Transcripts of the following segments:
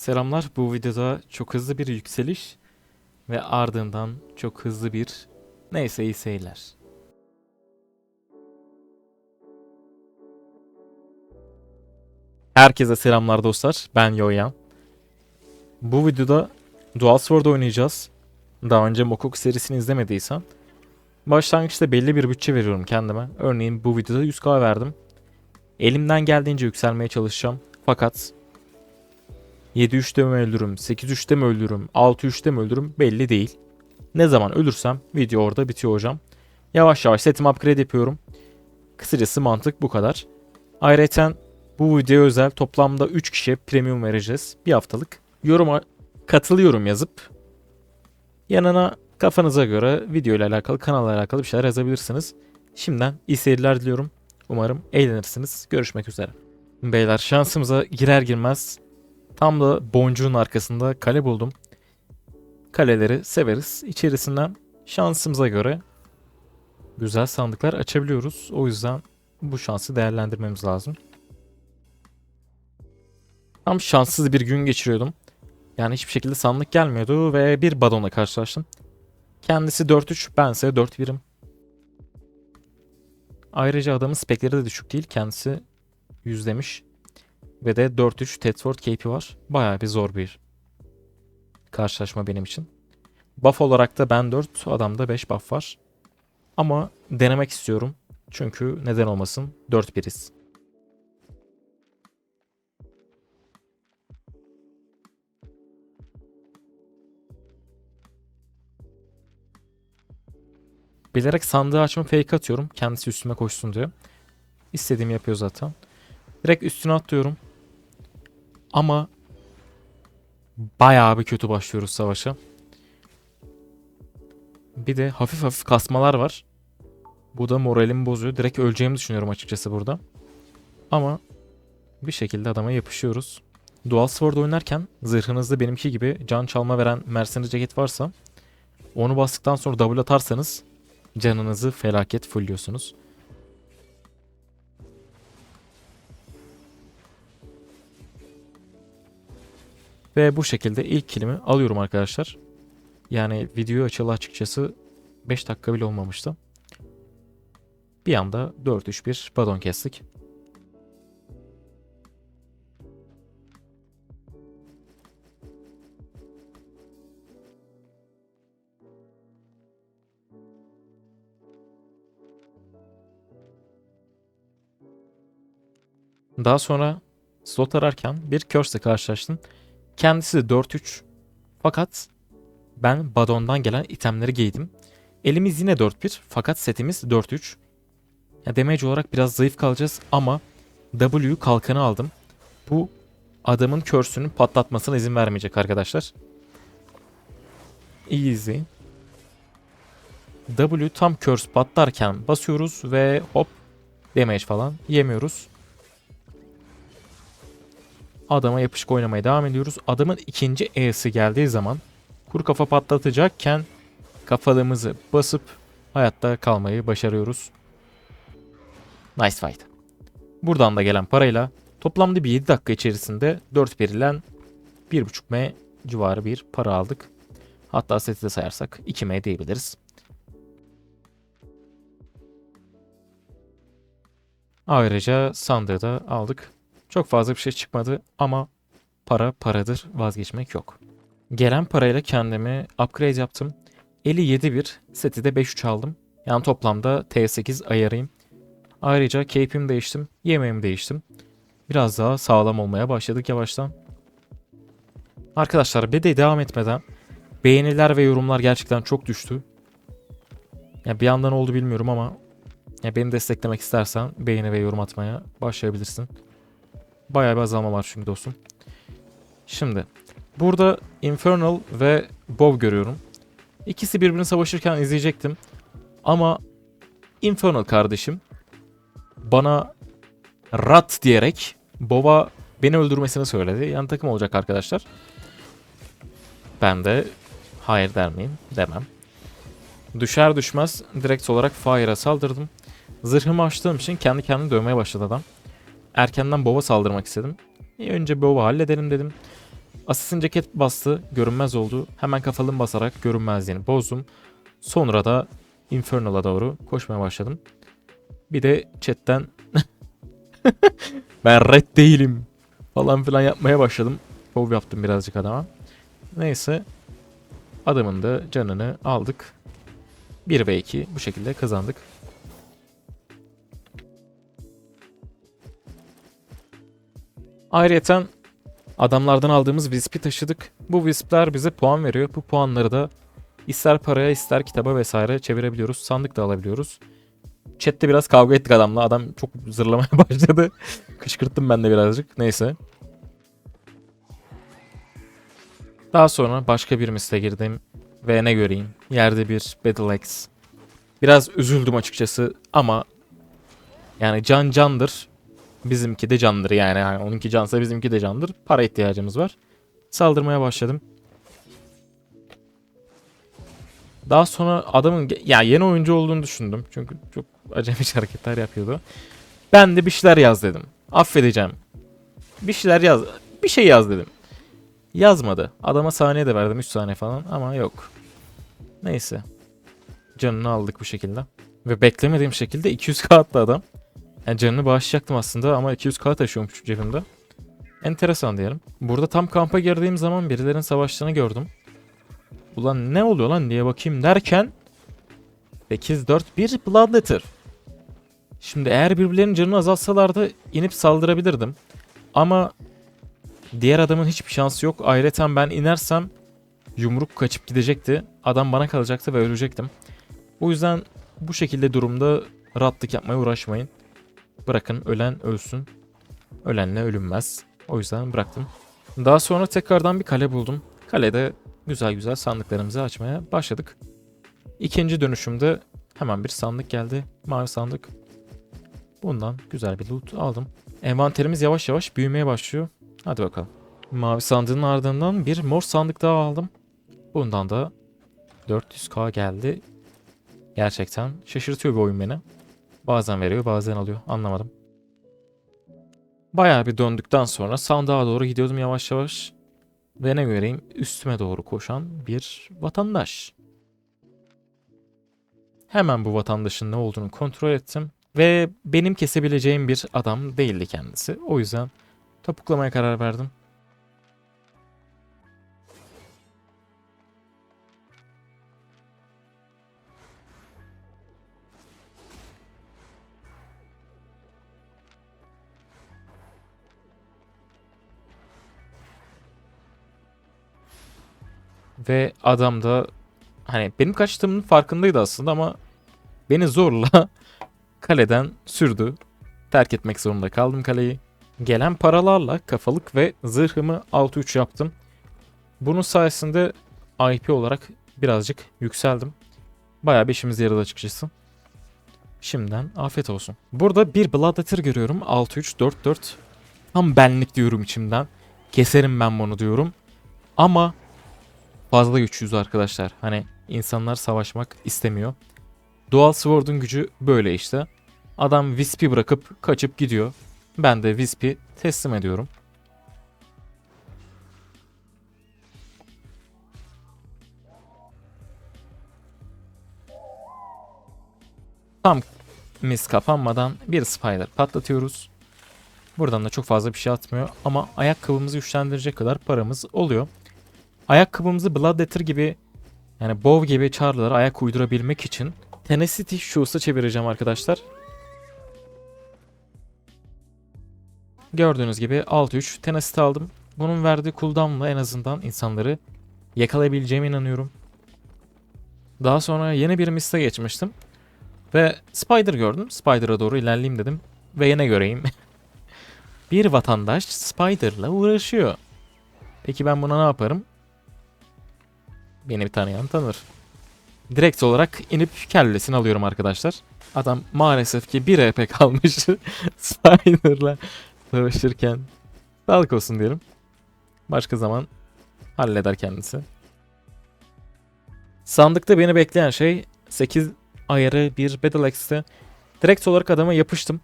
Selamlar. Bu videoda çok hızlı bir yükseliş ve ardından çok hızlı bir neyse iyi seyirler. Herkese selamlar dostlar. Ben Yoyan. Bu videoda Dual Sword oynayacağız. Daha önce Mokok serisini izlemediysen başlangıçta belli bir bütçe veriyorum kendime. Örneğin bu videoda 100k verdim. Elimden geldiğince yükselmeye çalışacağım. Fakat 7-3'te mi öldürürüm, 8-3'te mi öldürürüm, 6-3'te mi öldürürüm belli değil. Ne zaman ölürsem video orada bitiyor hocam. Yavaş yavaş setimi upgrade yapıyorum. Kısacası mantık bu kadar. Ayrıca bu videoya özel toplamda 3 kişiye premium vereceğiz. Bir haftalık. Yoruma katılıyorum yazıp yanına kafanıza göre video ile alakalı, kanalla alakalı bir şeyler yazabilirsiniz. Şimdiden iyi seyirler diliyorum. Umarım eğlenirsiniz. Görüşmek üzere. Beyler şansımıza girer girmez Tam da boncuğun arkasında kale buldum. Kaleleri severiz. İçerisinden şansımıza göre güzel sandıklar açabiliyoruz. O yüzden bu şansı değerlendirmemiz lazım. Tam şanssız bir gün geçiriyordum. Yani hiçbir şekilde sandık gelmiyordu ve bir badonla karşılaştım. Kendisi 4-3, bense 4-1'im. Ayrıca adamın spekleri de düşük değil. Kendisi 100 demiş. Ve de 4-3 Tedford KP var. Bayağı bir zor bir karşılaşma benim için. Buff olarak da ben 4, adamda 5 buff var. Ama denemek istiyorum. Çünkü neden olmasın 4-1'iz. Bilerek sandığı açma fake atıyorum. Kendisi üstüme koşsun diye. İstediğimi yapıyor zaten. Direkt üstüne atlıyorum. Ama bayağı bir kötü başlıyoruz savaşa. Bir de hafif hafif kasmalar var. Bu da moralimi bozuyor. Direkt öleceğimi düşünüyorum açıkçası burada. Ama bir şekilde adama yapışıyoruz. Dual Sword oynarken zırhınızda benimki gibi can çalma veren mercenary ceket varsa onu bastıktan sonra double atarsanız canınızı felaket fullliyorsunuz. Ve bu şekilde ilk kilimi alıyorum arkadaşlar. Yani video açılı açıkçası 5 dakika bile olmamıştı. Bir anda 4-3-1 badon kestik. Daha sonra slot ararken bir Curse'le karşılaştım. Kendisi de 4-3. Fakat ben Badon'dan gelen itemleri giydim. Elimiz yine 4-1 fakat setimiz 4-3. Ya damage olarak biraz zayıf kalacağız ama W kalkanı aldım. Bu adamın körsünü patlatmasına izin vermeyecek arkadaşlar. İyi izleyin. W tam curse patlarken basıyoruz ve hop damage falan yemiyoruz. Adama yapışık oynamaya devam ediyoruz. Adamın ikinci E'si geldiği zaman kuru kafa patlatacakken kafalığımızı basıp hayatta kalmayı başarıyoruz. Nice fight. Buradan da gelen parayla toplamda bir 7 dakika içerisinde 4 verilen 1.5 M civarı bir para aldık. Hatta seti de sayarsak 2 M diyebiliriz. Ayrıca sandığı da aldık. Çok fazla bir şey çıkmadı ama para paradır vazgeçmek yok. Gelen parayla kendimi upgrade yaptım. Eli 7.1 seti de 5.3 aldım. Yani toplamda T8 ayarayım. Ayrıca cape'imi değiştim. Yemeğimi değiştim. Biraz daha sağlam olmaya başladık yavaştan. Arkadaşlar BD devam etmeden beğeniler ve yorumlar gerçekten çok düştü. Ya bir yandan oldu bilmiyorum ama ya beni desteklemek istersen beğeni ve yorum atmaya başlayabilirsin. Bayağı bir azalma var çünkü dostum. Şimdi burada Infernal ve Bow görüyorum. İkisi birbirini savaşırken izleyecektim. Ama Infernal kardeşim bana rat diyerek Bob'a beni öldürmesini söyledi. Yan takım olacak arkadaşlar. Ben de hayır der miyim? Demem. Düşer düşmez direkt olarak Fire'a saldırdım. Zırhımı açtığım için kendi kendini dövmeye başladı adam erkenden Bova saldırmak istedim. E, önce Bova halledelim dedim. Assassin ceket bastı. Görünmez oldu. Hemen kafalım basarak görünmezliğini bozdum. Sonra da Infernal'a doğru koşmaya başladım. Bir de chatten ben red değilim falan filan yapmaya başladım. Pov yaptım birazcık adama. Neyse adamın da canını aldık. 1 ve 2 bu şekilde kazandık. Ayrıca adamlardan aldığımız Wisp'i taşıdık. Bu Wisp'ler bize puan veriyor. Bu puanları da ister paraya ister kitaba vesaire çevirebiliyoruz. Sandık da alabiliyoruz. Chat'te biraz kavga ettik adamla. Adam çok zırlamaya başladı. Kışkırttım ben de birazcık. Neyse. Daha sonra başka bir misle girdim. Ve ne göreyim? Yerde bir Battle Axe. Biraz üzüldüm açıkçası ama yani can candır. Bizimki de candır yani. yani onunki cansa bizimki de candır. Para ihtiyacımız var. Saldırmaya başladım. Daha sonra adamın ya yeni oyuncu olduğunu düşündüm. Çünkü çok acemice hareketler yapıyordu. Ben de bir şeyler yaz dedim. Affedeceğim. Bir şeyler yaz. Bir şey yaz dedim. Yazmadı. Adama saniye de verdim 3 saniye falan ama yok. Neyse. Canını aldık bu şekilde. Ve beklemediğim şekilde 200k attı adam. Yani canını bağışlayacaktım aslında ama 200k taşıyormuş cebimde. Enteresan diyelim. Burada tam kampa girdiğim zaman birilerin savaştığını gördüm. Ulan ne oluyor lan diye bakayım derken 8-4-1 Bloodletter. Şimdi eğer birbirlerinin canını azaltsalardı inip saldırabilirdim. Ama diğer adamın hiçbir şansı yok. Ayrıca ben inersem yumruk kaçıp gidecekti. Adam bana kalacaktı ve ölecektim. O yüzden bu şekilde durumda rahatlık yapmaya uğraşmayın. Bırakın ölen ölsün. Ölenle ölünmez. O yüzden bıraktım. Daha sonra tekrardan bir kale buldum. Kalede güzel güzel sandıklarımızı açmaya başladık. İkinci dönüşümde hemen bir sandık geldi. Mavi sandık. Bundan güzel bir loot aldım. Envanterimiz yavaş yavaş büyümeye başlıyor. Hadi bakalım. Mavi sandığın ardından bir mor sandık daha aldım. Bundan da 400k geldi. Gerçekten şaşırtıyor bu oyun beni. Bazen veriyor bazen alıyor anlamadım. Bayağı bir döndükten sonra sandığa doğru gidiyordum yavaş yavaş. Ve ne göreyim üstüme doğru koşan bir vatandaş. Hemen bu vatandaşın ne olduğunu kontrol ettim. Ve benim kesebileceğim bir adam değildi kendisi. O yüzden topuklamaya karar verdim. Ve adam da hani benim kaçtığımın farkındaydı aslında ama beni zorla kaleden sürdü. Terk etmek zorunda kaldım kaleyi. Gelen paralarla kafalık ve zırhımı 6-3 yaptım. Bunun sayesinde IP olarak birazcık yükseldim. Bayağı bir işimize yaradı açıkçası. Şimdiden afiyet olsun. Burada bir Bloodletter görüyorum. 6-3-4-4. Tam benlik diyorum içimden. Keserim ben bunu diyorum. Ama fazla güçlüyüz arkadaşlar. Hani insanlar savaşmak istemiyor. Dual Sword'un gücü böyle işte. Adam Wisp'i bırakıp kaçıp gidiyor. Ben de Wisp'i teslim ediyorum. Tam mis kapanmadan bir spider patlatıyoruz. Buradan da çok fazla bir şey atmıyor ama ayakkabımızı güçlendirecek kadar paramız oluyor. Ayakkabımızı Bloodletter gibi yani Bow gibi çarlara ayak uydurabilmek için Tenacity Shoes'a çevireceğim arkadaşlar. Gördüğünüz gibi 6-3 Tenacity aldım. Bunun verdiği cooldown'la en azından insanları yakalayabileceğime inanıyorum. Daha sonra yeni bir miste geçmiştim. Ve Spider gördüm. Spider'a doğru ilerleyeyim dedim. Ve yine göreyim. bir vatandaş Spider'la uğraşıyor. Peki ben buna ne yaparım? Beni bir tanıyan tanır. Direkt olarak inip kellesini alıyorum arkadaşlar. Adam maalesef ki bir EP kalmış Spider'la savaşırken. Sağlık olsun diyelim. Başka zaman halleder kendisi. Sandıkta beni bekleyen şey 8 ayarı bir Battle Axe'ti. Direkt olarak adama yapıştım.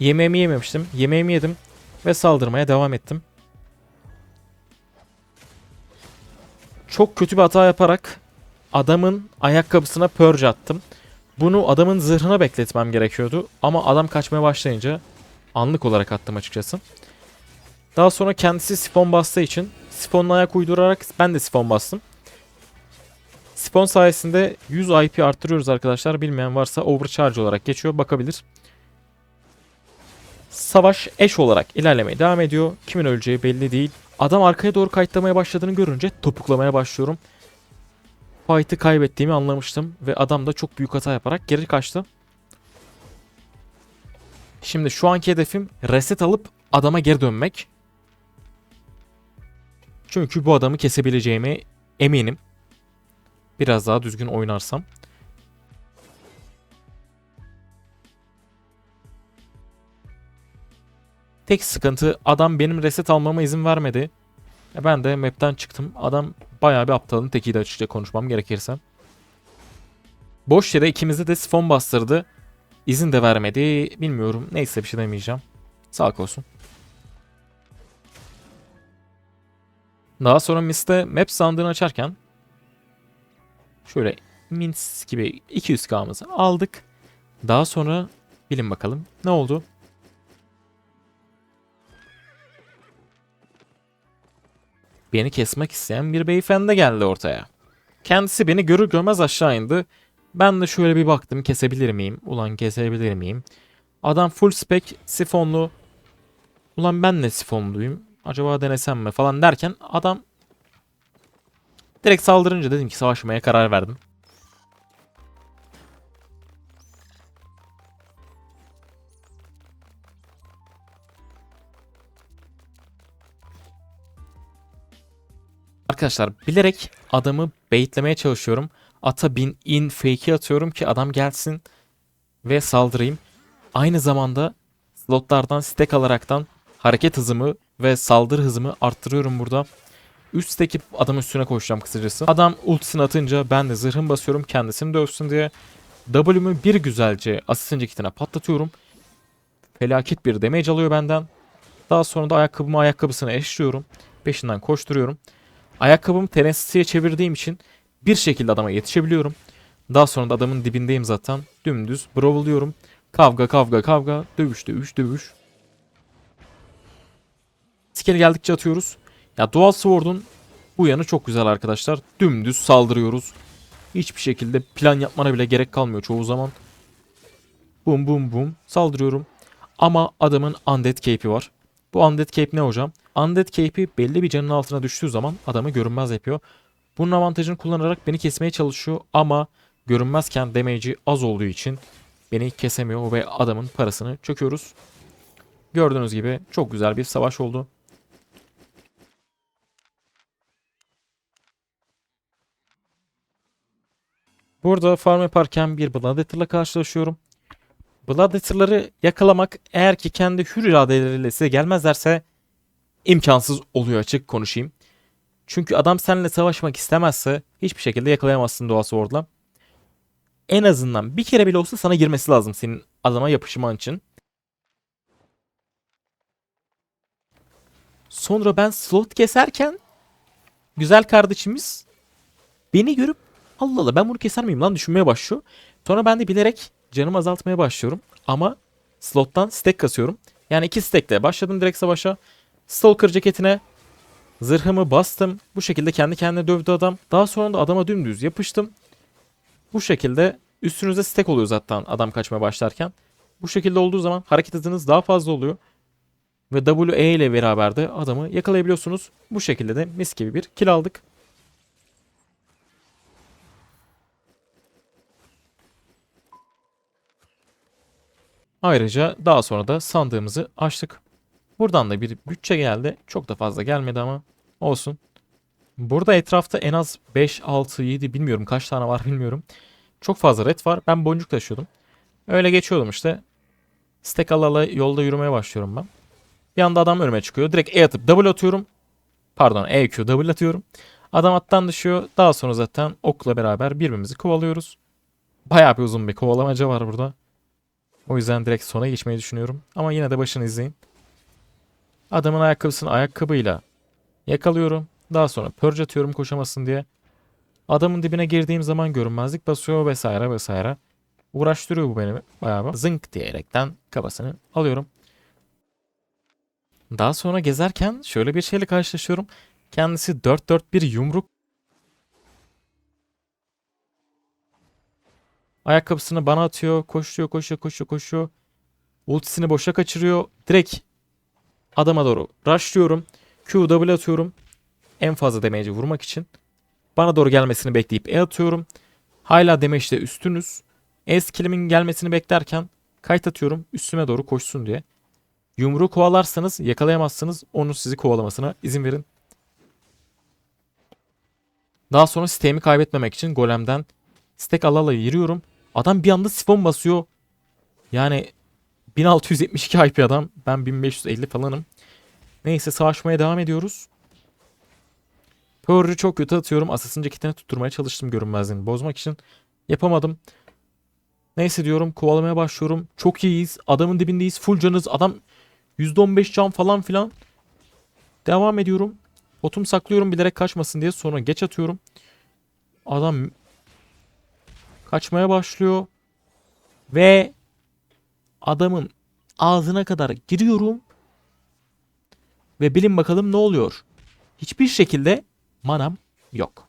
Yemeğimi yememiştim. Yemeğimi yedim ve saldırmaya devam ettim. Çok kötü bir hata yaparak adamın ayakkabısına purge attım. Bunu adamın zırhına bekletmem gerekiyordu ama adam kaçmaya başlayınca anlık olarak attım açıkçası. Daha sonra kendisi sifon bastığı için sifonla ayak uydurarak ben de sifon bastım. Sifon sayesinde 100 IP arttırıyoruz arkadaşlar. Bilmeyen varsa overcharge olarak geçiyor. Bakabilir. Savaş eş olarak ilerlemeye devam ediyor. Kimin öleceği belli değil. Adam arkaya doğru kayıtlamaya başladığını görünce topuklamaya başlıyorum. Fight'ı kaybettiğimi anlamıştım ve adam da çok büyük hata yaparak geri kaçtı. Şimdi şu anki hedefim reset alıp adama geri dönmek. Çünkü bu adamı kesebileceğime eminim. Biraz daha düzgün oynarsam. Tek sıkıntı adam benim reset almama izin vermedi. E ben de map'ten çıktım. Adam bayağı bir aptalın tekiydi açıkça konuşmam gerekirse. Boş yere ikimizi de sifon bastırdı. İzin de vermedi. Bilmiyorum. Neyse bir şey demeyeceğim. Sağlık olsun. Daha sonra Mist'te map sandığını açarken şöyle Mint gibi 200k'mızı aldık. Daha sonra bilin bakalım ne oldu? Beni kesmek isteyen bir beyefendi geldi ortaya. Kendisi beni görür görmez aşağı indi. Ben de şöyle bir baktım kesebilir miyim? Ulan kesebilir miyim? Adam full spec sifonlu. Ulan ben de sifonluyum. Acaba denesem mi falan derken adam direkt saldırınca dedim ki savaşmaya karar verdim. Arkadaşlar bilerek adamı baitlemeye çalışıyorum. Ata bin in fake'i atıyorum ki adam gelsin ve saldırayım. Aynı zamanda slotlardan stack alaraktan hareket hızımı ve saldırı hızımı arttırıyorum burada. Üstteki adam üstüne koşacağım kısacası. Adam ultisini atınca ben de zırhım basıyorum kendisini dövsün diye. W'mü bir güzelce asistin ceketine patlatıyorum. Felaket bir damage alıyor benden. Daha sonra da ayakkabımı ayakkabısına eşliyorum. Peşinden koşturuyorum. Ayakkabımı tenacity'ye çevirdiğim için bir şekilde adama yetişebiliyorum. Daha sonra da adamın dibindeyim zaten. Dümdüz brawl'luyorum. Kavga kavga kavga. Dövüş dövüş dövüş. Skill geldikçe atıyoruz. Ya Dual Sword'un bu yanı çok güzel arkadaşlar. Dümdüz saldırıyoruz. Hiçbir şekilde plan yapmana bile gerek kalmıyor çoğu zaman. Bum bum bum saldırıyorum. Ama adamın Undead Cape'i var. Bu Undead Cape ne hocam? Undead Cape'i belli bir canın altına düştüğü zaman adamı görünmez yapıyor. Bunun avantajını kullanarak beni kesmeye çalışıyor ama görünmezken damage'i az olduğu için beni kesemiyor ve adamın parasını çöküyoruz. Gördüğünüz gibi çok güzel bir savaş oldu. Burada farm yaparken bir Bloodletter'la karşılaşıyorum. Bloodletter'ları yakalamak eğer ki kendi hür iradeleriyle size gelmezlerse imkansız oluyor açık konuşayım. Çünkü adam seninle savaşmak istemezse hiçbir şekilde yakalayamazsın Doğa Sword'la. En azından bir kere bile olsa sana girmesi lazım senin adama yapışman için. Sonra ben slot keserken güzel kardeşimiz beni görüp Allah Allah ben bunu keser miyim lan düşünmeye başlıyor. Sonra ben de bilerek canımı azaltmaya başlıyorum. Ama slottan stack kasıyorum. Yani iki stackle başladım direkt savaşa. Stalker ceketine zırhımı bastım. Bu şekilde kendi kendine dövdü adam. Daha sonra da adama dümdüz yapıştım. Bu şekilde üstünüzde stack oluyor zaten adam kaçmaya başlarken. Bu şekilde olduğu zaman hareket hızınız daha fazla oluyor. Ve WE ile beraber de adamı yakalayabiliyorsunuz. Bu şekilde de mis gibi bir kill aldık. Ayrıca daha sonra da sandığımızı açtık. Buradan da bir bütçe geldi. Çok da fazla gelmedi ama olsun. Burada etrafta en az 5, 6, 7 bilmiyorum kaç tane var bilmiyorum. Çok fazla red var. Ben boncuk taşıyordum. Öyle geçiyordum işte. Stack alala yolda yürümeye başlıyorum ben. Bir anda adam önüme çıkıyor. Direkt E atıp double atıyorum. Pardon EQ double atıyorum. Adam attan düşüyor. Daha sonra zaten okla beraber birbirimizi kovalıyoruz. Bayağı bir uzun bir kovalamaca var burada. O yüzden direkt sona geçmeyi düşünüyorum. Ama yine de başını izleyin. Adamın ayakkabısını ayakkabıyla yakalıyorum. Daha sonra purge atıyorum koşamasın diye. Adamın dibine girdiğim zaman görünmezlik basıyor vesaire vesaire. Uğraştırıyor bu beni bayağı. Zınk diyerekten kafasını alıyorum. Daha sonra gezerken şöyle bir şeyle karşılaşıyorum. Kendisi 4-4 bir yumruk. Ayakkabısını bana atıyor. Koşuyor, koşuyor, koşuyor, koşuyor. Ultisini boşa kaçırıyor. Direkt adama doğru rushlıyorum. QW atıyorum. En fazla damage'i vurmak için. Bana doğru gelmesini bekleyip E atıyorum. Hala damage'de üstünüz. E skillimin gelmesini beklerken kayıt atıyorum üstüme doğru koşsun diye. Yumruğu kovalarsanız yakalayamazsınız. Onun sizi kovalamasına izin verin. Daha sonra siteğimi kaybetmemek için golemden stek ala ala yürüyorum. Adam bir anda sifon basıyor. Yani 1672 IP adam. Ben 1550 falanım. Neyse savaşmaya devam ediyoruz. Pearl'ü çok kötü atıyorum. Assassin ceketini tutturmaya çalıştım görünmezliğini bozmak için. Yapamadım. Neyse diyorum kovalamaya başlıyorum. Çok iyiyiz. Adamın dibindeyiz. Full canız. Adam %15 can falan filan. Devam ediyorum. Botum saklıyorum bilerek kaçmasın diye. Sonra geç atıyorum. Adam kaçmaya başlıyor. Ve adamın ağzına kadar giriyorum. Ve bilin bakalım ne oluyor. Hiçbir şekilde manam yok.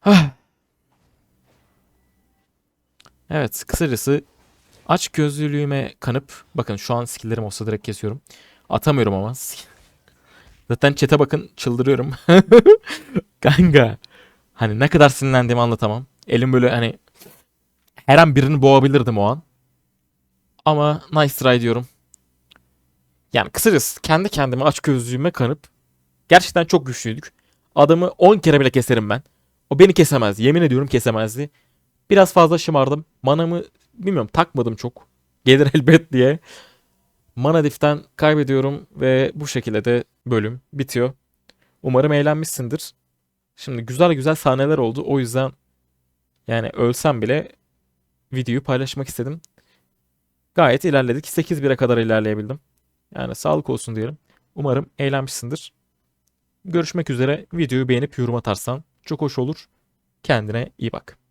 Hah. Evet kısacası aç gözlülüğüme kanıp bakın şu an skilllerim olsa direkt kesiyorum. Atamıyorum ama. Zaten chat'e bakın çıldırıyorum. Kanka. Hani ne kadar sinirlendiğimi anlatamam. Elim böyle hani her an birini boğabilirdim o an. Ama nice try diyorum. Yani kısacası kendi kendime aç gözlüğüme kanıp gerçekten çok güçlüydük. Adamı 10 kere bile keserim ben. O beni kesemez. Yemin ediyorum kesemezdi. Biraz fazla şımardım. Manamı bilmiyorum takmadım çok. Gelir elbet diye. Mana diften kaybediyorum ve bu şekilde de bölüm bitiyor. Umarım eğlenmişsindir. Şimdi güzel güzel sahneler oldu. O yüzden yani ölsem bile videoyu paylaşmak istedim. Gayet ilerledik. 8-1'e kadar ilerleyebildim. Yani sağlık olsun diyelim. Umarım eğlenmişsindir. Görüşmek üzere. Videoyu beğenip yorum atarsan çok hoş olur. Kendine iyi bak.